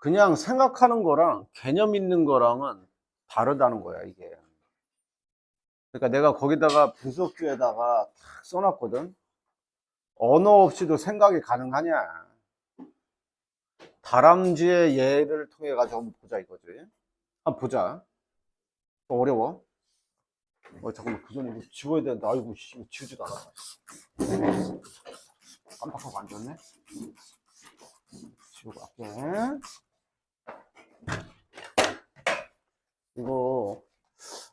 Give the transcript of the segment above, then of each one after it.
그냥 생각하는 거랑 개념 있는 거랑은 다르다는 거야, 이게. 그러니까 내가 거기다가 분석규에다가 탁 써놨거든. 언어 없이도 생각이 가능하냐. 다람쥐의 예를 통해 가지고 한번 보자 이거지. 한번 보자. 어, 어려워. 어, 잠깐만, 그 전에 이거 지워야 되는데, 아이고, 씨, 이거 지우지도 않아. 깜빡하고 앉았네. 지우고 갈게. 이거,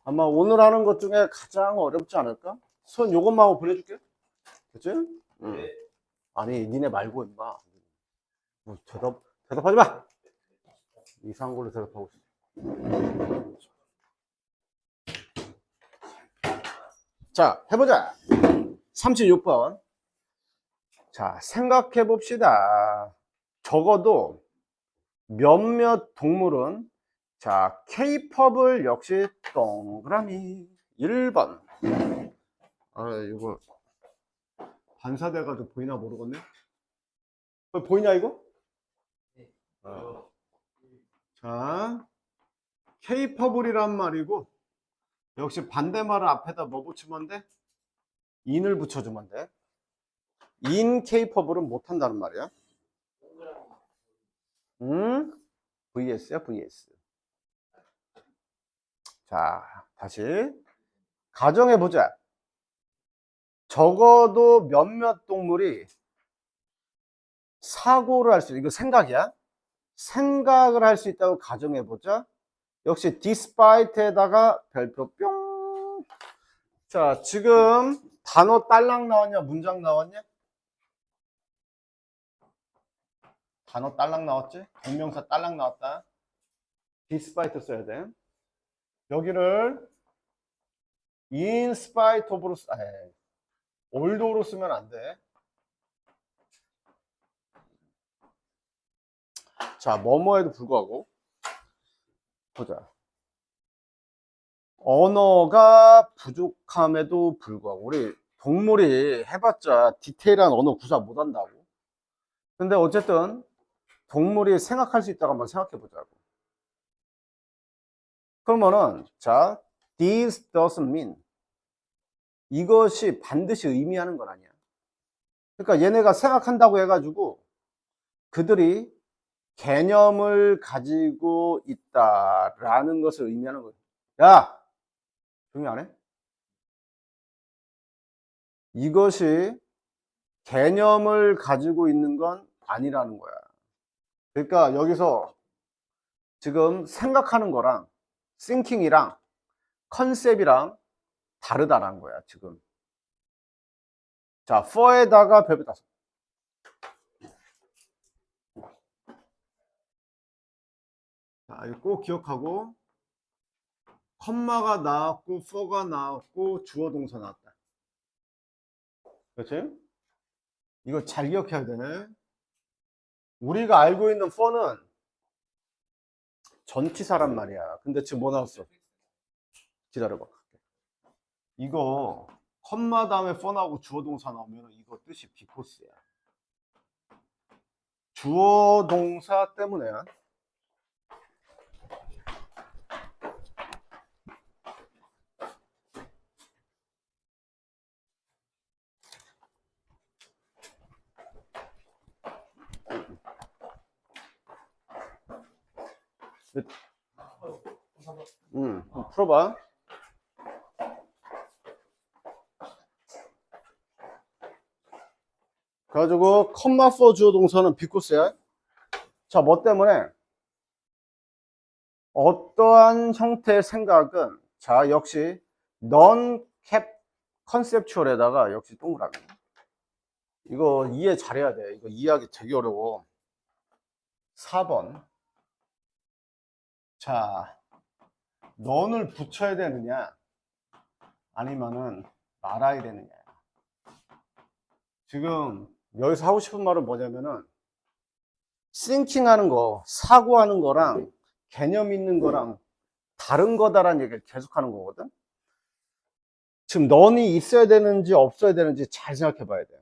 아마 오늘 하는 것 중에 가장 어렵지 않을까? 손 요것만 하고 보내줄게. 그치? 응. 아니, 니네 말고, 임마. 뭐, 대답, 대답하지 마! 이상한 걸로 대답하고 있어. 자, 해보자. 36번. 자, 생각해 봅시다. 적어도 몇몇 동물은 자, 케이팝을 역시 동그라미 1번. 아, 이거 반사돼가지고 보이나 모르겠네. 어, 보이냐 이거? 어. 자, 케이퍼블이란 말이고 역시 반대말을 앞에다 뭐 붙이면 돼? 인을 붙여주면 돼. 인 케이퍼블은 못한다는 말이야. 음? VS야, VS. 자, 다시. 가정해 보자. 적어도 몇몇 동물이 사고를 할 수, 이거 생각이야? 생각을 할 수 있다고 가정해 보자. 역시 despite에다가 별표 뿅. 자, 지금 단어 딸랑 나왔냐? 문장 나왔냐? 단어 딸랑 나왔지? 동명사 딸랑 나왔다. despite 써야 돼. 여기를 in spite of로 쓰, 아, althought로 쓰면 안 돼. 자, 뭐뭐에도 불구하고 보자. 언어가 부족함에도 불구하고 우리 동물이 해봤자 디테일한 언어 구사 못한다고. 근데 어쨌든 동물이 생각할 수 있다고 한번 생각해 보자고. 그러면은 자, this doesn't mean 이것이 반드시 의미하는 건 아니야. 그러니까 얘네가 생각한다고 해가지고 그들이 개념을 가지고 있다라는 것을 의미하는 거예요. 야! 조용히 안 해? 이것이 개념을 가지고 있는 건 아니라는 거야. 그러니까 여기서 지금 생각하는 거랑 thinking이랑 컨셉이랑 다르다라는 거야, 지금. 자, for에다가 별표 다섯. 자, 이거 꼭 기억하고 컴마가 나왔고 for가 나왔고 주어 동사 나왔다. 그렇지? 이거 잘 기억해야 되네. 우리가 알고 있는 for는 전치사란 말이야. 근데 지금 뭐 나왔어? 기다려봐. 이거 컴마 다음에 for 나오고 주어 동사 나오면 이거 뜻이 비코스야. 주어 동사 때문에 음, 한번 풀어봐. 그래가지고 컴마 포 주어 동사는 비코스야. 자, 뭐 때문에? 어떠한 형태의 생각은 자, 역시 cap 컨셉추얼에다가 역시 동그라미. 이거 이해 잘해야 돼. 이거 이해하기 되게 어려워. 4번. 자, 넌을 붙여야 되느냐? 아니면은 말아야 되느냐? 지금 여기서 하고 싶은 말은 뭐냐면은 thinking 하는 거, 사고하는 거랑 개념 있는 거랑 다른 거다라는 얘기를 계속 하는 거거든? 지금 넌이 있어야 되는지 없어야 되는지 잘 생각해 봐야 돼.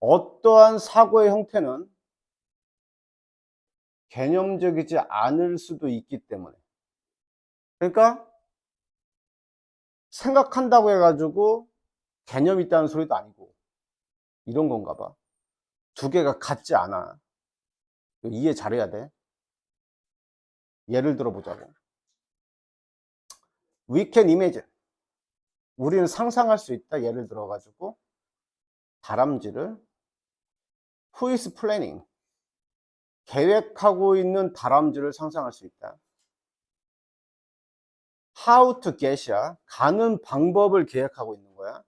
어떠한 사고의 형태는 개념적이지 않을 수도 있기 때문에. 그러니까 생각한다고 해가지고 개념 있다는 소리도 아니고 이런 건가 봐. 두 개가 같지 않아. 이해 잘해야 돼. 예를 들어 보자고. We can imagine. 우리는 상상할 수 있다. 예를 들어 가지고 다람쥐를 who is planning 계획하고 있는 다람쥐를 상상할 수 있다. how to get이야. 가는 방법을 계획하고 있는 거야.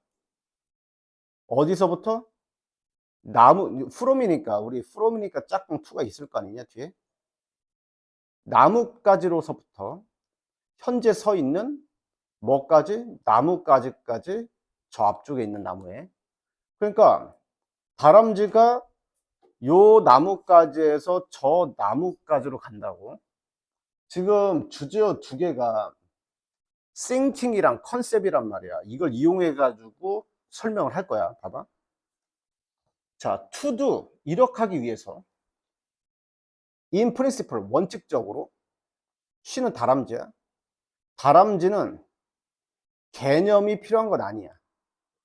어디서부터? 나무, from이니까, 우리 from이니까 짝꿍 2가 있을 거 아니냐, 뒤에? 나뭇가지로서부터 현재 서 있는 뭐까지? 나뭇가지까지 저 앞쪽에 있는 나무에. 그러니까 다람쥐가 요 나뭇가지에서 저 나뭇가지로 간다고. 지금 주제어 두 개가 thinking이랑 컨셉이란 말이야. 이걸 이용해 가지고 설명을 할 거야. 봐봐. 자, to do 이렇게 하기 위해서 in principle 원칙적으로 쉬는 다람쥐야. 다람쥐는 개념이 필요한 건 아니야.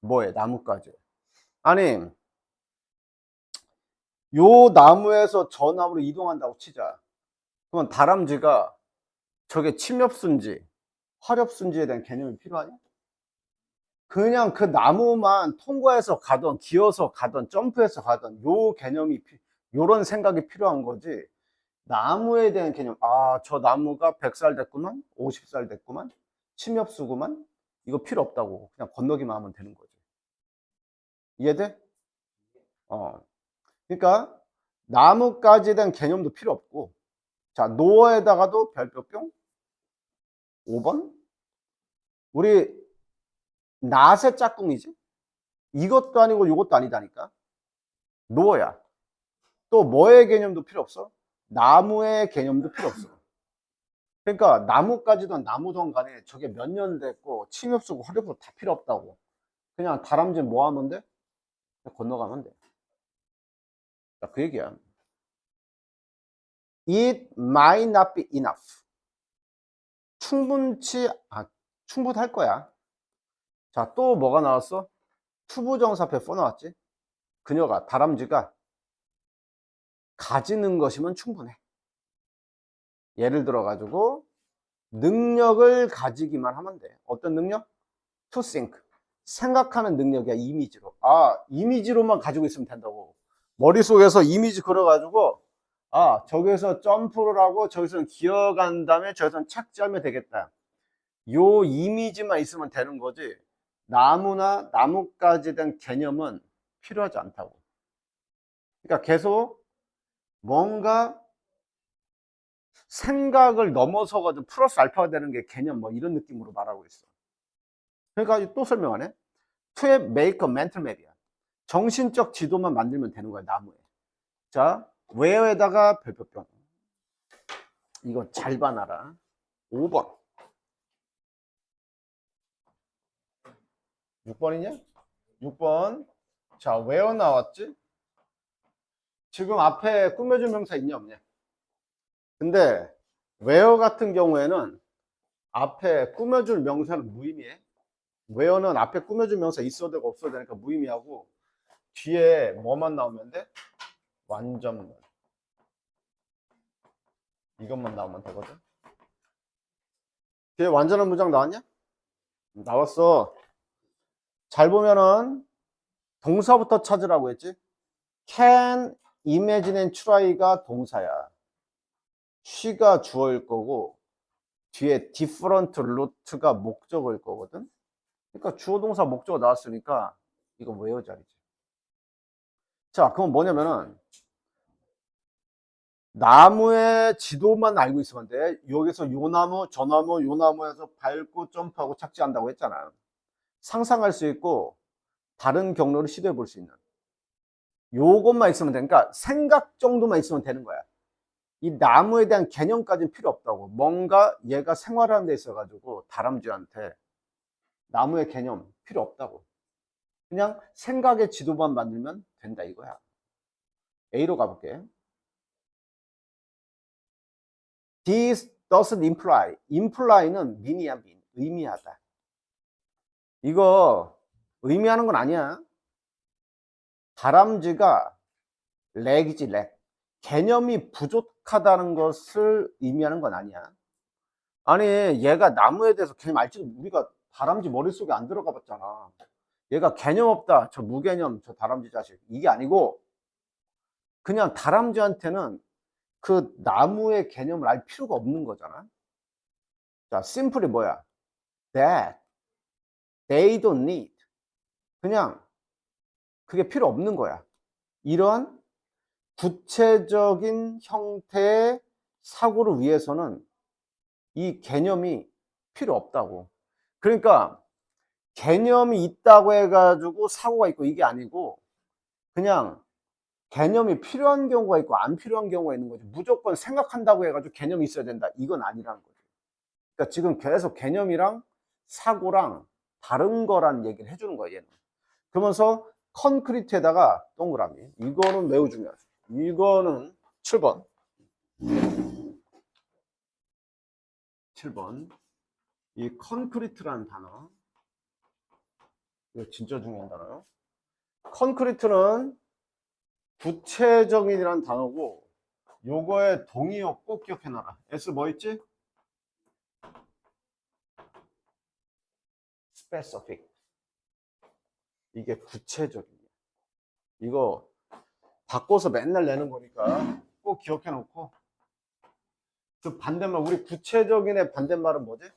뭐에? 나뭇가지. 아니, 요 나무에서 저 나무로 이동한다고 치자. 그러면 다람쥐가 저게 침엽순지, 화렵순지에 대한 개념이 필요하냐? 그냥 그 나무만 통과해서 가던, 기어서 가던, 점프해서 가던 요 개념이, 피- 요런 생각이 필요한 거지. 나무에 대한 개념, 아, 저 나무가 100살 됐구만, 50살 됐구만, 침엽수구만, 이거 필요 없다고. 그냥 건너기만 하면 되는 거지. 이해돼? 어. 그러니까, 나무까지에 대한 개념도 필요 없고, 자, 노어에다가도 별표 뿅, 5번? 우리, 낫의 짝꿍이지? 이것도 아니고 이것도 아니다니까? 노어야. 또 뭐의 개념도 필요 없어? 나무의 개념도 필요 없어. 그러니까 나무까지든 나무든 간에 저게 몇 년 됐고 침엽수고 화렵수 다 필요 없다고. 그냥 다람쥐 뭐 하면 돼? 건너가면 돼. 자, 그 얘기야. It might not be enough. 충분치, 아, 충분할 거야. 자, 또 뭐가 나왔어? 투부정사 앞에 써 나왔지? 그녀가, 다람쥐가 가지는 것이면 충분해. 예를 들어 가지고 능력을 가지기만 하면 돼. 어떤 능력? To think. 생각하는 능력이야, 이미지로. 아, 이미지로만 가지고 있으면 된다고. 머릿속에서 이미지 그려가지고, 아, 저기서 점프를 하고, 저기서는 기어간 다음에 저기서는 착지하면 되겠다. 요 이미지만 있으면 되는 거지. 나무나 나뭇가지에 대한 개념은 필요하지 않다고. 그러니까 계속 뭔가 생각을 넘어서가지고 플러스 알파가 되는 게 개념 뭐 이런 느낌으로 말하고 있어. 그러니까 또 설명하네. To make a mental. 정신적 지도만 만들면 되는 거야, 나무에. 자, where에다가 별표병. 이거 잘 봐놔라. 5번. 6번이냐? 6번. 자, where 나왔지? 지금 앞에 꾸며준 명사 있냐 없냐? 근데 where 같은 경우에는 앞에 꾸며줄 명사는 무의미해. where는 앞에 꾸며줄 명사 있어도 되고 없어도 되니까 무의미하고 뒤에 뭐만 나오면 돼? 완전문. 이것만 나오면 되거든. 뒤에 완전한 문장 나왔냐? 나왔어. 잘 보면은 동사부터 찾으라고 했지. can, imagine and try가 동사야. she가 주어일 거고 뒤에 different route가 목적어일 거거든. 그러니까 주어 동사 목적어 나왔으니까 이거 외워 자리지. 자, 그건 뭐냐면은 나무의 지도만 알고 있으면 돼. 여기서 요 나무, 저 나무, 요 나무에서 밟고 점프하고 착지한다고 했잖아. 상상할 수 있고 다른 경로를 시도해 볼 수 있는 요것만 있으면 되니까 생각 정도만 있으면 되는 거야. 이 나무에 대한 개념까지는 필요 없다고. 뭔가 얘가 생활하는 데 있어가지고 다람쥐한테 나무의 개념 필요 없다고. 그냥 생각의 지도만 만들면 된다 이거야. A로 가볼게. This doesn't imply. imply는 mean이야, mean. 의미하다. 이거 의미하는 건 아니야. 다람쥐가 렉이지, 렉. 개념이 부족하다는 것을 의미하는 건 아니야. 아니, 얘가 나무에 대해서 개념 알지도 우리가 다람쥐 머릿속에 안 들어가 봤잖아. 얘가 개념 없다. 저 무개념, 저 다람쥐 자식. 이게 아니고, 그냥 다람쥐한테는 그 나무의 개념을 알 필요가 없는 거잖아. 자, 심플이 뭐야? That they don't need. 그냥 그게 필요 없는 거야. 이런 구체적인 형태의 사고를 위해서는 이 개념이 필요 없다고. 그러니까 개념이 있다고 해가지고 사고가 있고 이게 아니고 그냥 개념이 필요한 경우가 있고 안 필요한 경우가 있는 거지. 무조건 생각한다고 해가지고 개념이 있어야 된다. 이건 아니라는 거죠. 그러니까 지금 계속 개념이랑 사고랑 다른 거란 얘기를 해주는 거예요. 얘는. 그러면서 컨크리트에다가 동그라미. 이거는 매우 중요하죠. 이거는 7번. 7번. 이 컨크리트라는 단어. 이거 진짜 중요한 단어요. 컨크리트는 구체적인이라는 단어고 요거의 동의어 꼭 기억해놔라. S 뭐 있지? specific. 이게 구체적이야. 이거 바꿔서 맨날 내는 거니까 꼭 기억해 놓고 그 반대말 우리 구체적인의 반대말은 뭐지?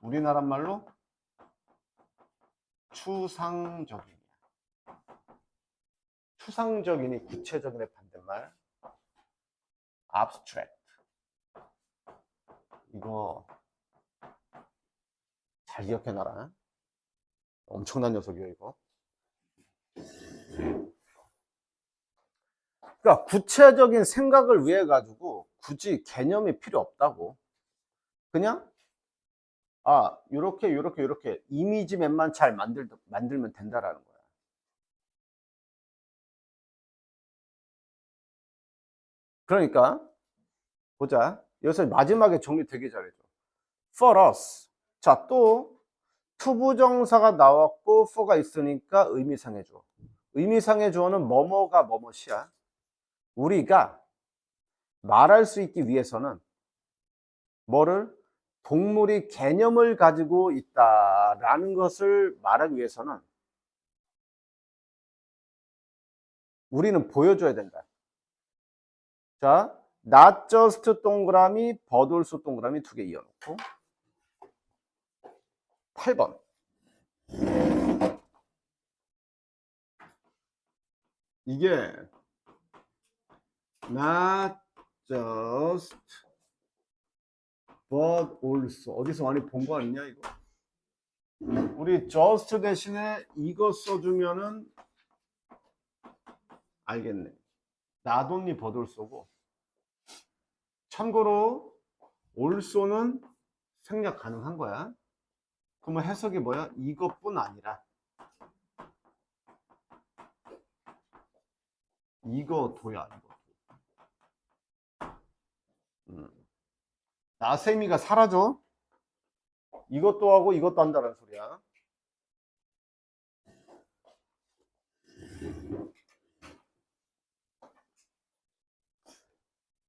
우리나라 말로 추상적인이야. 추상적이니 구체적인의 반대말 abstract. 이거 잘 기억해 놔라. 엄청난 녀석이에요, 이거. 그러니까 구체적인 생각을 위해 가지고 굳이 개념이 필요 없다고. 그냥 아, 요렇게 요렇게 요렇게 이미지맵만 잘 만들, 만들면 된다라는 거야. 그러니까 보자. 여기서 마지막에 정리 되게 잘해줘. For us. 자, 또 투부정사가 나왔고 for가 있으니까 의미상의 주어. 의미상의 주어는 뭐뭐가 뭐뭐시야. 우리가 말할 수 있기 위해서는 뭐를 동물이 개념을 가지고 있다라는 것을 말하기 위해서는 우리는 보여줘야 된다. 자, not just 동그라미, but also 동그라미 두 개 이어놓고 8번. 이게 not just but also 어디서 많이 본 거 아니냐 이거? 우리 just 대신에 이거 써주면은 알겠네. only but also고 참고로 also는 생략 가능한 거야. 그러면 해석이 뭐야? 이것뿐 아니라 이거 도야 이거. 음. 나세미가 사라져. 이것도 하고 이것도 한다는 소리야.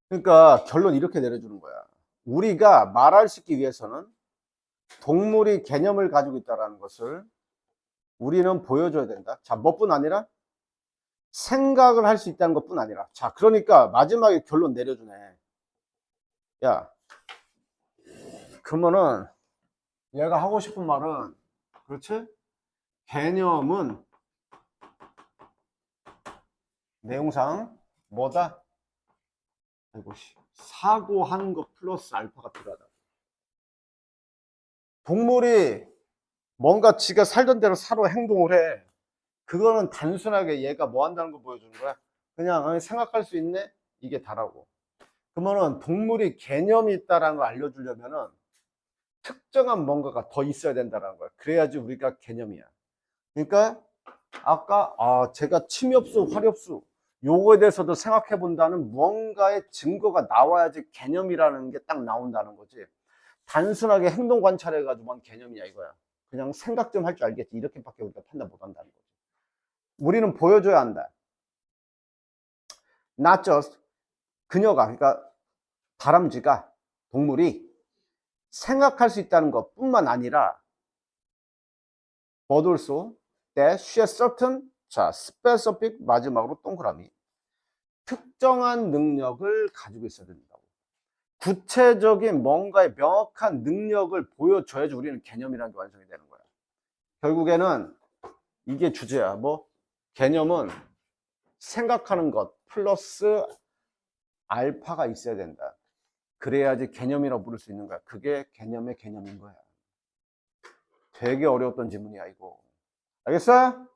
그러니까 결론 이렇게 내려주는 거야. 우리가 말할 수 있기 위해서는 동물이 개념을 가지고 있다는 것을 우리는 보여줘야 된다. 자, 뭐뿐 아니라 생각을 할 수 있다는 것뿐 아니라. 자, 그러니까 마지막에 결론 내려주네. 야, 그러면은 얘가 하고 싶은 말은 그렇지? 개념은 내용상 뭐다? 아이고 씨. 사고하는 것 플러스 알파가 필요하다. 동물이 뭔가 지가 살던 대로 살아 행동을 해. 그거는 단순하게 얘가 뭐 한다는 거 보여주는 거야. 그냥 어, 생각할 수 있네? 이게 다라고. 그러면은 동물이 개념이 있다라는 걸 알려주려면은 특정한 뭔가가 더 있어야 된다는 거야. 그래야지 우리가 개념이야. 그러니까 아까 아 제가 침엽수, 화렵수 요거에 대해서도 생각해 본다는 무언가의 증거가 나와야지 개념이라는 게 딱 나온다는 거지. 단순하게 행동 관찰해 가지고만 개념이냐 이거야. 그냥 생각 좀 할 줄 알겠지. 이렇게밖에 우리가 판단 못 한다는 거지. 우리는 보여줘야 한다. Not just 그녀가 그러니까 다람쥐가 동물이 생각할 수 있다는 것 뿐만 아니라 but also that she has certain 자 specific 마지막으로 동그라미. 특정한 능력을 가지고 있어야 된다고. 구체적인 뭔가의 명확한 능력을 보여줘야지 우리는 개념이라는 게 완성이 되는 거야. 결국에는 이게 주제야. 뭐 개념은 생각하는 것 플러스 알파가 있어야 된다 그래야지 개념이라고 부를 수 있는 거야. 그게 개념의 개념인 거야. 되게 어려웠던 질문이야 이거. 알겠어?